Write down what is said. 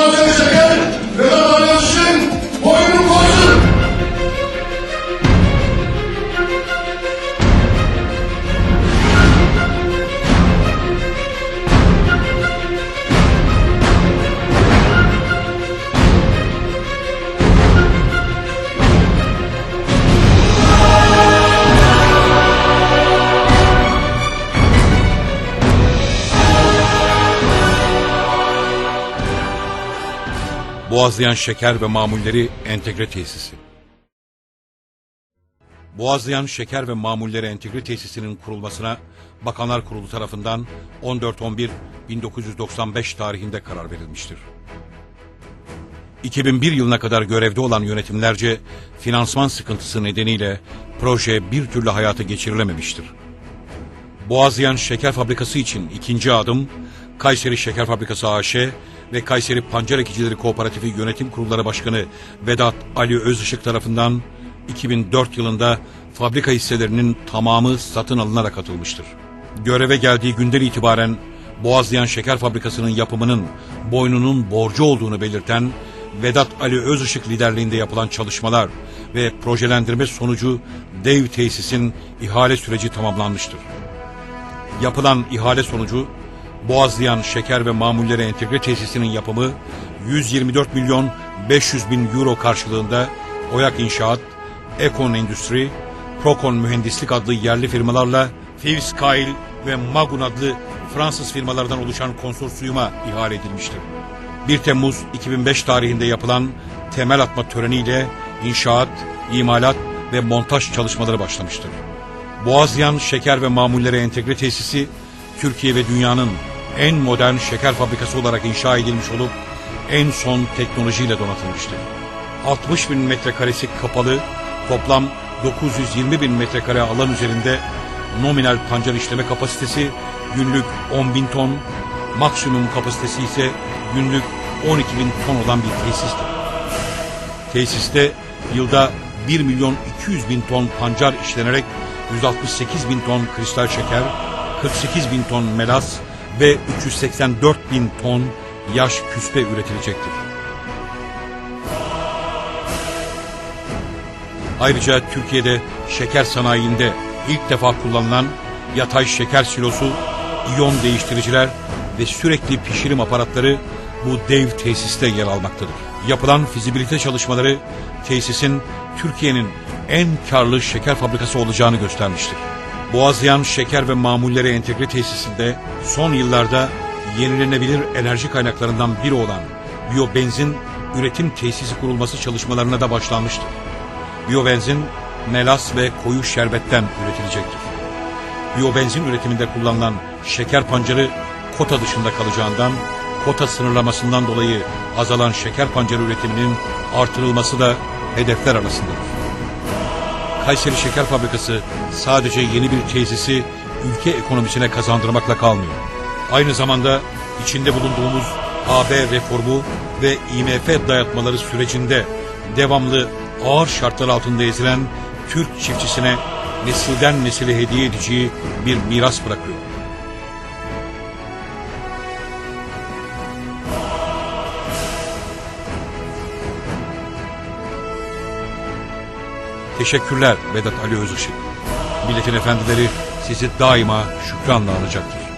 Muharrem Şeker Boğazlayan Şeker ve Mamulleri Entegre Tesisi. Boğazlayan Şeker ve Mamulleri Entegre Tesisi'nin kurulmasına Bakanlar Kurulu tarafından 14-11-1995 tarihinde karar verilmiştir. 2001 yılına kadar görevde olan yönetimlerce finansman sıkıntısı nedeniyle proje bir türlü hayata geçirilememiştir. Boğazlayan Şeker Fabrikası için ikinci adım Kayseri Şeker Fabrikası AŞ ve Kayseri Pancar Ekicileri Kooperatifi Yönetim Kurulları Başkanı Vedat Ali Özışık tarafından 2004 yılında fabrika hisselerinin tamamı satın alınarak atılmıştır. Göreve geldiği günden itibaren Boğazlayan Şeker Fabrikası'nın yapımının boynunun borcu olduğunu belirten Vedat Ali Özışık liderliğinde yapılan çalışmalar ve projelendirme sonucu dev tesisin ihale süreci tamamlanmıştır. Yapılan ihale sonucu Boğazlayan Şeker ve Mamulleri Entegre Tesisi'nin yapımı 124 milyon 500 bin euro karşılığında Oyak İnşaat, Ekon Endüstri, Procon Mühendislik adlı yerli firmalarla Fivskail ve Magun adlı Fransız firmalardan oluşan konsorsiyuma ihale edilmiştir. 1 Temmuz 2005 tarihinde yapılan temel atma töreniyle inşaat, imalat ve montaj çalışmaları başlamıştır. Boğazlayan Şeker ve Mamulleri Entegre Tesisi, Türkiye ve dünyanın en modern şeker fabrikası olarak inşa edilmiş olup en son teknolojiyle donatılmıştır. 60 bin metrekaresi kapalı, toplam 920 bin metrekare alan üzerinde nominal pancar işleme kapasitesi günlük 10 bin ton, maksimum kapasitesi ise günlük 12 bin ton olan bir tesistir. Tesiste yılda 1 milyon 200 bin ton pancar işlenerek 168 bin ton kristal şeker, 48 bin ton melas ve 384 bin ton yaş küspe üretilecektir. Ayrıca Türkiye'de şeker sanayinde ilk defa kullanılan yatay şeker silosu, iyon değiştiriciler ve sürekli pişirim aparatları bu dev tesiste yer almaktadır. Yapılan fizibilite çalışmaları tesisin Türkiye'nin en karlı şeker fabrikası olacağını göstermiştir. Boğazlayan Şeker ve Mamulleri Entegre Tesisinde son yıllarda yenilenebilir enerji kaynaklarından biri olan biyobenzin üretim tesisi kurulması çalışmalarına da başlanmıştır. Biyobenzin melas ve koyu şerbetten üretilecektir. Biyobenzin üretiminde kullanılan şeker pancarı kota dışında kalacağından kota sınırlamasından dolayı azalan şeker pancarı üretiminin artırılması da hedefler arasındadır. Kayseri Şeker Fabrikası sadece yeni bir tesisi ülke ekonomisine kazandırmakla kalmıyor. Aynı zamanda içinde bulunduğumuz AB reformu ve IMF dayatmaları sürecinde devamlı ağır şartlar altında ezilen Türk çiftçisine nesilden nesile hediye edeceği bir miras bırakıyor. Teşekkürler Vedat Ali Özışık. Milletin efendileri sizi daima şükranla anacaktır.